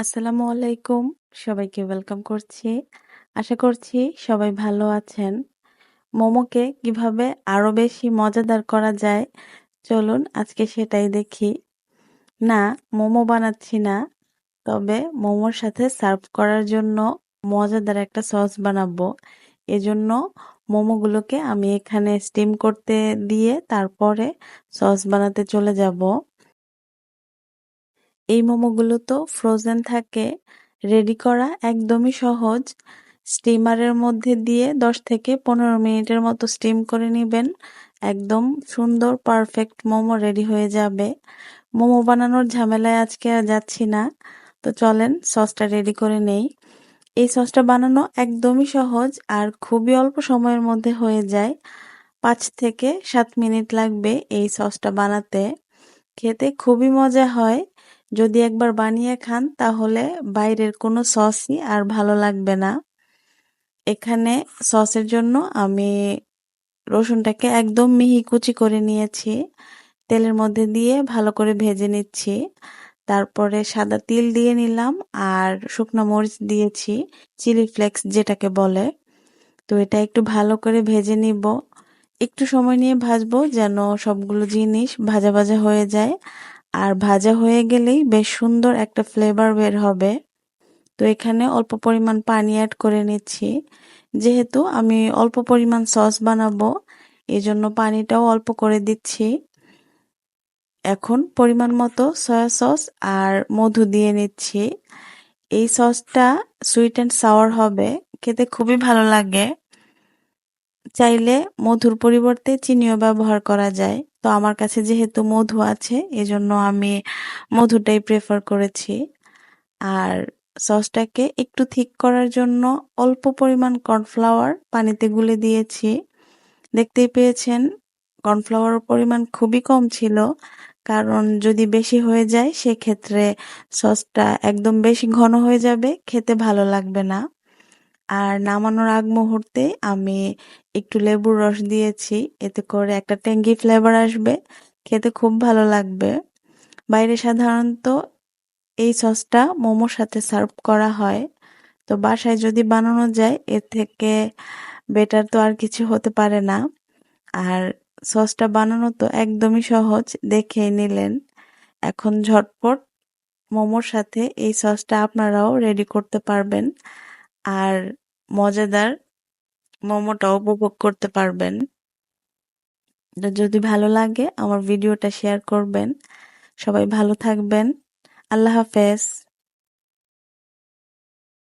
আসসালামু আলাইকুম। সবাইকে ওয়েলকাম করছি। আশা করছি সবাই ভালো আছেন। মোমোকে কীভাবে আরও বেশি মজাদার করা যায়, চলুন আজকে সেটাই দেখি। না, মোমো বানাচ্ছি না, তবে মোমোর সাথে সার্ভ করার জন্য মজাদার একটা সস বানাবো। এজন্য মোমোগুলোকে আমি এখানে স্টিম করতে দিয়ে তারপরে সস বানাতে চলে যাব। এই মোমোগুলো তো ফ্রোজেন থাকে রেডি করা একদমই সহজ। স্টিমারের মধ্যে দিয়ে দশ থেকে পনেরো মিনিটের মতো স্টিম করে নেবেন। একদম সুন্দর পারফেক্ট মোমো রেডি হয়ে যাবে। মোমো বানানোর ঝামেলায় আজকে আর যাচ্ছি না। তো চলেন সসটা রেডি করে নেই। এই সসটা বানানো একদমই সহজ আর খুবই অল্প সময়ের মধ্যে হয়ে যায়। পাঁচ থেকে সাত মিনিট লাগবে এই সসটা বানাতে। খেতে খুবই মজা হয়। যদি একবার বানিয়ে খান, তাহলে বাইরের কোনো সসই আর ভালো লাগবে না। এখানে সসের জন্য আমি রসুনটাকে একদম মিহি কুচি করে নিয়েছি। তেলের মধ্যে দিয়ে ভালো করে ভেজে নিচ্ছি। তারপরে সাদা তিল দিয়ে নিলাম আর শুকনো মরিচ দিয়েছি, চিলি ফ্লেক্স যেটাকে বলে। তো এটা একটু ভালো করে ভেজে নিব। একটু সময় নিয়ে ভাজবো যেন সবগুলো জিনিস ভাজা ভাজা হয়ে যায়। আর ভাজা হয়ে গেলেই বেশ সুন্দর একটা ফ্লেভার বের হবে। তো এখানে অল্প পরিমাণ পানি অ্যাড করে নিচ্ছি। যেহেতু আমি অল্প পরিমাণ সস বানাবো এই জন্য পানিটাও অল্প করে দিচ্ছি। এখন পরিমাণ মতো সয়া সস আর মধু দিয়ে নিচ্ছি। এই সসটা সুইট অ্যান্ড সাওয়ার হবে। খেতে খুবই ভালো লাগে। চাইলে মধুর পরিবর্তে চিনিও ব্যবহার করা যায়। তো আমার কাছে যেহেতু মধু আছে, এজন্য আমি মধুটাই প্রেফার করেছি। আর সসটাকে একটু থিক করার জন্য অল্প পরিমাণ কর্নফ্লাওয়ার পানিতে গুলে দিয়েছি। দেখতেই পেয়েছেন কর্নফ্লাওয়ারের পরিমাণ খুবই কম ছিল, কারণ যদি বেশি হয়ে যায়, সেক্ষেত্রে সসটা একদম বেশি ঘন হয়ে যাবে, খেতে ভালো লাগবে না। আর নামানোর আগ মুহূর্তে আমি একটু লেবুর রস দিয়েছি। এতে করে একটা ট্যাঙ্গি ফ্লেভার আসবে। খেতে খুব ভালো লাগবে। বাইরে সাধারণত এই সসটা মোমোর সাথে সার্ভ করা হয়। তো বাসায় যদি বানানো যায়, এর থেকে বেটার তো আর কিছু হতে পারে না। আর সসটা বানানো তো একদমই সহজ, দেখেই নিলেন। এখন ঝটপট মোমোর সাথে এই সসটা আপনারাও রেডি করতে পারবেন। আর মজাদার মোমোটা উপভোগ করতে পারবেন। যদি ভালো লাগে, আমার ভিডিওটা শেয়ার করবেন। সবাই ভালো থাকবেন। আল্লাহ হাফেজ।